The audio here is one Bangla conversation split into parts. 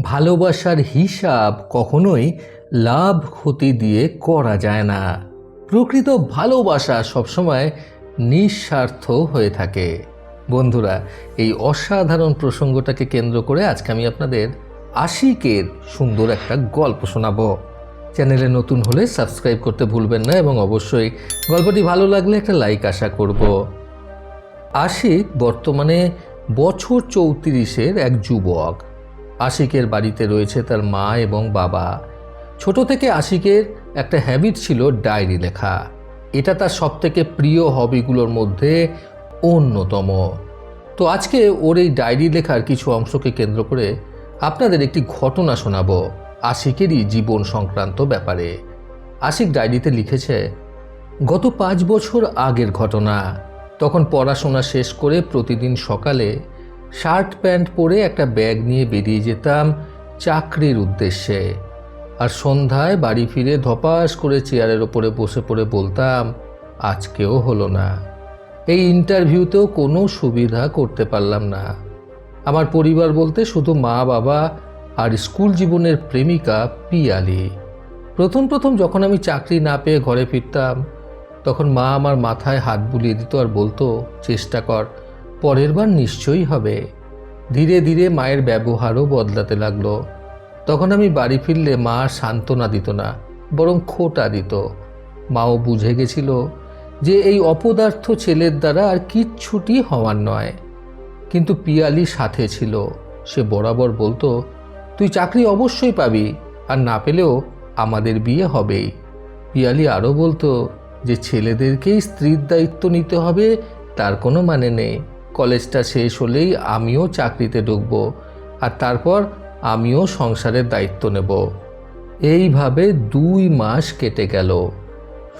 ভালোবাসার হিসাব কখনোই লাভ ক্ষতি দিয়ে করা যায় না। প্রকৃত ভালোবাসা সবসময় নিঃস্বার্থ হয়ে থাকে। বন্ধুরা, এই অসাধারণ প্রসঙ্গটাকে কেন্দ্র করে আজকে আমি আপনাদের আশিকের সুন্দর একটা গল্প শোনাবো। চ্যানেলে নতুন হলে সাবস্ক্রাইব করতে ভুলবেন না এবং অবশ্যই গল্পটি ভালো লাগলে একটা লাইক আশা করব। আশিক বর্তমানে বছর চৌত্রিশের এক যুবক। আশিকের বাড়িতে রয়েছে তার মা এবং বাবা। ছোট থেকে আশিকের একটা হ্যাবিট ছিল ডায়েরি লেখা। এটা তার সবথেকে প্রিয় হবিগুলোর মধ্যে অন্যতম। তো আজকে ওর এই ডায়েরি লেখার কিছু অংশকে কেন্দ্র করে আপনাদের একটি ঘটনা শোনাব আশিকেরই জীবন সংক্রান্ত ব্যাপারে। আশিক ডায়েরিতে লিখেছে, গত পাঁচ বছর আগের ঘটনা। তখন পড়াশোনা শেষ করে প্রতিদিন সকালে শার্ট প্যান্ট পরে একটা ব্যাগ নিয়ে বেরিয়ে যেতাম চাকরির উদ্দেশ্যে। আর সন্ধ্যায় বাড়ি ফিরে ধপাস করে চেয়ারের ওপরে বসে পড়ে বলতাম, আজকেও হলো না। এই ইন্টারভিউতেও কোনো সুবিধা করতে পারলাম না। আমার পরিবার বলতে শুধু মা, বাবা আর স্কুল জীবনের প্রেমিকা পিয়ালি। প্রথম প্রথম যখন আমি চাকরি না পেয়ে ঘরে ফিরতাম, তখন মা আমার মাথায় হাত বুলিয়ে দিত আর বলতো, চেষ্টা কর পরের বার নিশ্চয়ই হবে। ধীরে ধীরে মায়ের ব্যবহারও বদলাতে লাগল। তখন আমি বাড়ি ফিরলে মা সান্ত্বনা দিত না, বরং খোটা দিত। মাও বুঝে গেছিল যে এই অপদার্থ ছেলের দ্বারা আর কিচ্ছুটি হওয়ার নয়। কিন্তু পিয়ালি সাথে ছিল। সে বরাবর বলতো, তুই চাকরি অবশ্যই পাবি, আর না পেলেও আমাদের বিয়ে হবেই। পিয়ালি আরও বলতো যে, ছেলেদেরকেই স্ত্রীর দায়িত্ব নিতে হবে, তার কোনো মানে নেই। কলেজটা শেষ হলেই আমিও চাকরিতে ঢুকবো আর তারপর আমিও সংসারের দায়িত্ব নেব। এইভাবে দুই মাস কেটে গেল।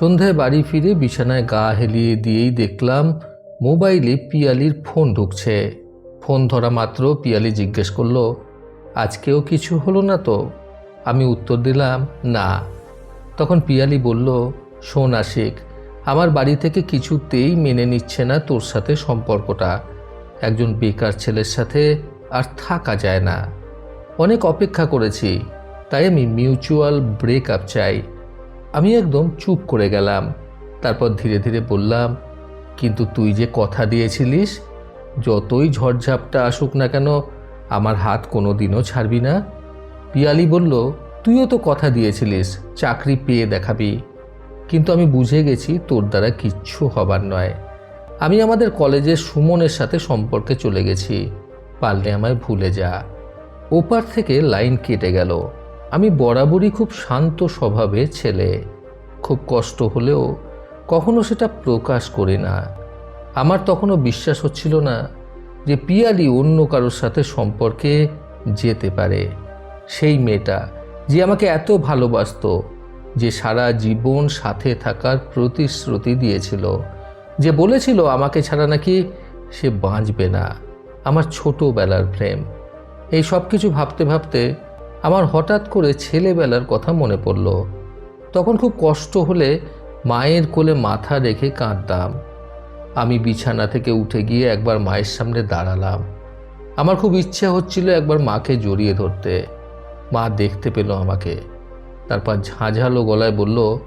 সন্ধ্যায় বাড়ি ফিরে বিছানায় গা হেলিয়ে দিয়েই দেখলাম মোবাইলে পিয়ালির ফোন ঢুকছে। ফোন ধরা মাত্র পিয়ালি জিজ্ঞেস করল, আজকেও কিছু হলো না তো? আমি উত্তর দিলাম, না। তখন পিয়ালি বলল, শোন আশিক আমার বাড়ি থেকে কিছুতেই মেনে নিচ্ছে না তোর সাথে সম্পর্কটা। একজন বেকার ছেলের সাথে আর থাকা যায় না। অনেক অপেক্ষা করেছি, তাই আমি মিউচুয়াল ব্রেকআপ চাই। আমি একদম চুপ করে গেলাম, তারপর ধীরে ধীরে বললাম, কিন্তু তুই যে কথা দিয়েছিলিস, যতই ঝড়ঝাপটা আসুক না কেন, আমার হাত কোনো দিনও ছাড়বি না? পিয়ালি বলল, তুইও তো কথা দিয়েছিলিস, চাকরি পেয়ে দেখাবি। কিন্তু আমি বুঝে গেছি তোর দ্বারা কিচ্ছু হবার নয়। আমি আমাদের কলেজের সুমনের সাথে সম্পর্কে চলে গেছি। পারলে আমায় ভুলে যা। ওপার থেকে লাইন কেটে গেল। আমি বরাবরই খুব শান্ত স্বভাবের ছেলে। খুব কষ্ট হলেও কখনো সেটা প্রকাশ করি না। আমার তখনও বিশ্বাস হচ্ছিল না যে পিয়ালি অন্য কারোর সাথে সম্পর্কে যেতে পারে। সেই মেয়েটা যে আমাকে এত ভালোবাসতো যে সারা জীবন সাথে থাকার প্রতিশ্রুতি দিয়েছিল। যে বলেছিল, আমাকে ছাড়া নাকি সে বাঁচবে না। আমার ছোটোবেলার প্রেম। এই সব কিছু ভাবতে ভাবতে আমার হঠাৎ করে ছেলেবেলার কথা মনে পড়ল। তখন খুব কষ্ট হলে মায়ের কোলে মাথা রেখে কাঁদতাম। আমি বিছানা থেকে উঠে গিয়ে একবার মায়ের সামনে দাঁড়ালাম। আমার খুব ইচ্ছা হচ্ছিল একবার মাকে জড়িয়ে ধরতে। মা দেখতে পেল আমাকে। তারপর ঝাঁঝালো গলায় বলল,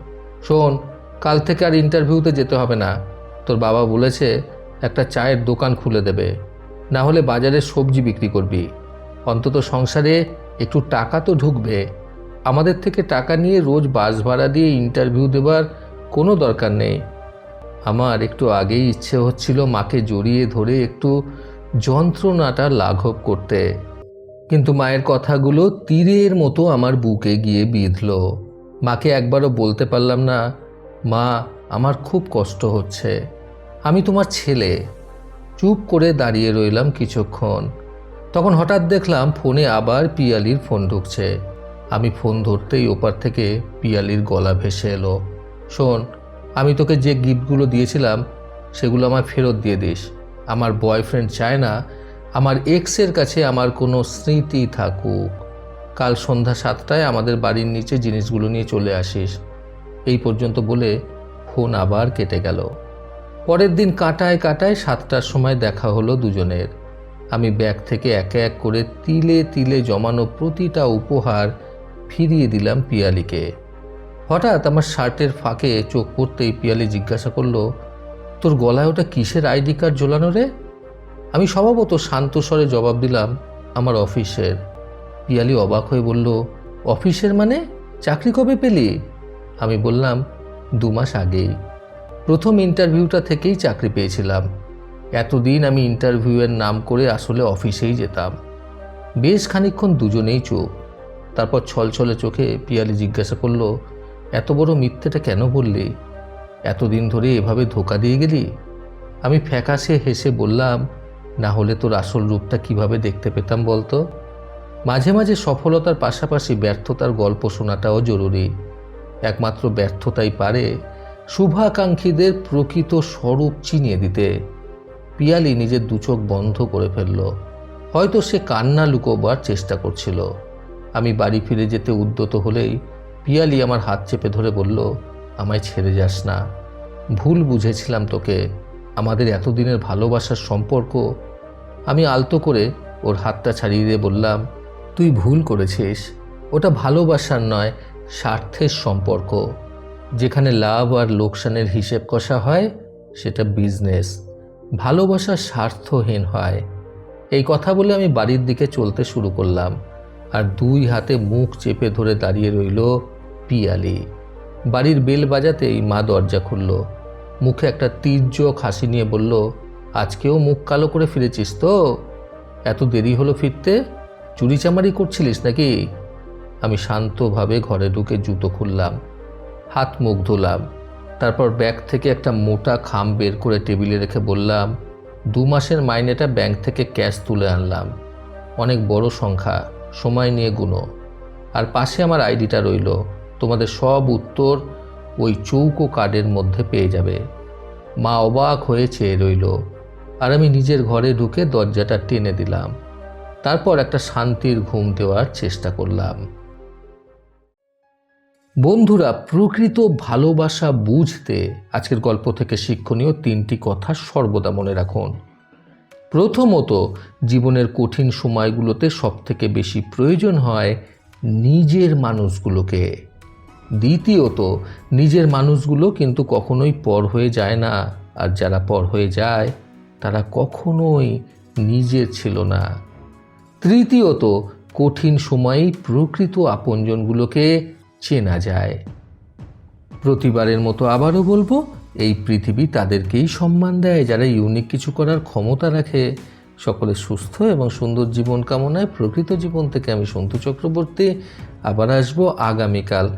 শোন, কাল থেকে আর ইন্টারভিউতে যেতে হবে না। তোর বাবা বলেছে একটা চায়ের দোকান খুলে দেবে। না হলে বাজারে সবজি বিক্রি করবি। অন্তত সংসারে একটু টাকা তো ঢুকবে। আমাদের থেকে টাকা নিয়ে রোজ বাস ভাড়া দিয়ে ইন্টারভিউ দেবার কোনো দরকার নেই। আমার একটু আগেই ইচ্ছে হচ্ছিল মাকে জড়িয়ে ধরে একটু যন্ত্রণাটা লাঘব করতে। কিন্তু মায়ের কথাগুলো তীরের মতো আমার বুকে গিয়ে বিঁধল। মাকে একবারও বলতে পারলাম না, মা, আমার খুব কষ্ট হচ্ছে। আমি তোমার ছেলে। চুপ করে দাঁড়িয়ে রইলাম কিছুক্ষণ। তখন হঠাৎ দেখলাম ফোনে আবার পিয়ালির ফোন ঢুকছে। আমি ফোন ধরতেই ওপার থেকে পিয়ালির গলা ভেসে এলো। শোন, আমি তোকে যে গিফটগুলো দিয়েছিলাম, সেগুলো আমায় ফেরত দিয়ে দিস। আমার বয়ফ্রেন্ড চায় না আমার এক্সের কাছে আমার কোনো স্মৃতি থাকুক। কাল সন্ধ্যা সাতটায় আমাদের বাড়ির নিচে জিনিসগুলো নিয়ে চলে আসিস। এই পর্যন্ত বলে ফোন আবার কেটে গেল। পরের দিন কাটায় কাটায় সাতটার সময় দেখা হলো দুজনের। আমি ব্যাগ থেকে এক এক করে তিলে তিলে জমানো প্রতিটা উপহার ফিরিয়ে দিলাম পিয়ালিকে। হঠাৎ আমার শার্টের ফাঁকে চোখ পড়তেই পিয়ালি জিজ্ঞাসা করল, তোর গলায় ওটা কিসের আইডি কার্ড ঝোলানো রে? আমি স্বভাবত শান্ত স্বরে জবাব দিলাম, আমার অফিসের। পিয়ালি অবাক হয়ে বলল, অফিসের মানে? চাকরি কবে পেলি? আমি বললাম, দু মাস আগেই। প্রথম ইন্টারভিউটা থেকেই চাকরি পেয়েছিলাম। এতদিন আমি ইন্টারভিউয়ের নাম করে আসলে অফিসেই যেতাম। বেশ খানিকক্ষণ দুজনেই চোখ তারপর ছলছলে চোখে পিয়ালি জিজ্ঞাসা করল, এত বড় মিথ্যেটা কেন বললি? এতদিন ধরে এভাবে ধোকা দিয়ে গেলি? আমি ফ্যাকাশে হেসে বললাম না হলে তোর আসল রূপটা কীভাবে দেখতে পেতাম বলতো? মাঝে মাঝে সফলতার পাশাপাশি ব্যর্থতার গল্প শোনাটাও জরুরি। একমাত্র ব্যর্থতাই পারে শুভাকাঙ্ক্ষীদের প্রকৃত স্বরূপ চিনিয়ে দিতে। পিয়ালি নিজের দুচোখ বন্ধ করে ফেলল। হয়তো সে কান্না লুকোবার চেষ্টা করছিল। আমি বাড়ি ফিরে যেতে উদ্যত হলেই পিয়ালি আমার হাত চেপে ধরে বলল, আমায় ছেড়ে যাস না। ভুল বুঝেছিলাম তোকে। আমাদের এতদিনের ভালোবাসার সম্পর্ক, আমি আলতো করে ওর হাতটা ছাড়িয়ে দিয়ে বললাম, তুই ভুল করেছিস। ওটা ভালোবাসার নয়, স্বার্থের সম্পর্ক। যেখানে লাভ আর লোকসানের হিসেব কষা হয়, সেটা বিজনেস ভালোবাসা স্বার্থহীন হয়। এই কথা বলে আমি বাড়ির দিকে চলতে শুরু করলাম, আর দুই হাতে মুখ চেপে ধরে দাঁড়িয়ে রইল পিয়ালি। বাড়ির বেল বাজাতেই মা দরজা খুলল। মুখে একটা তীর্যক হাসি নিয়ে বলল, আজকেও মুখ কালো করে ফিরেছিস তো? এত দেরি হলো ফিরতে? চুরি চামারি করছিলিস নাকি? আমি শান্তভাবে ঘরে ঢুকে জুতো খুললাম, হাত মুখ ধুলাম, তারপর ব্যাগ থেকে একটা মোটা খাম বের করে টেবিলে রেখে বললাম, দু মাসের মাইনেটা ব্যাংক থেকে ক্যাশ তুলে আনলাম। অনেক বড় সংখ্যা, সময় নিয়ে গুনো। আর পাশে আমার আইডিটা রইল, তোমাদের সব উত্তর ওই চৌকো কার্ডের মধ্যে পেয়ে যাবে। মা অবাক হয়ে চেয়ে রইল। আর আমি নিজের ঘরে ঢুকে দরজাটা টেনে দিলাম। তারপর একটা শান্তির ঘুম দেওয়ার চেষ্টা করলাম। বন্ধুরা, প্রকৃত ভালোবাসা বুঝতে আজকের গল্প থেকে শিক্ষণীয় তিনটি কথা সর্বদা মনে রাখুন। প্রথমত, জীবনের কঠিন সময়গুলোতে সবথেকে বেশি প্রয়োজন হয় নিজের মানুষগুলোকে। দ্বিতীয়ত, নিজের মানুষগুলো কিন্তু কখনোই পর হয়ে যায় না। আর যারা পর হয়ে যায়, তারা কখনোই নিজের ছিল না। তৃতীয়ত, কঠিন সময়েই প্রকৃত আপনজনগুলোকে চেনা যায়। প্রতিবারের মতো আবারও বলব, এই পৃথিবী তাদেরকেই সম্মান দেয় যারা ইউনিক কিছু করার ক্ষমতা রাখে। সকলে সুস্থ এবং সুন্দর জীবন কামনায় প্রকৃত জীবন থেকে আমি সন্তু চক্রবর্তী। আবার আসব আগামীকাল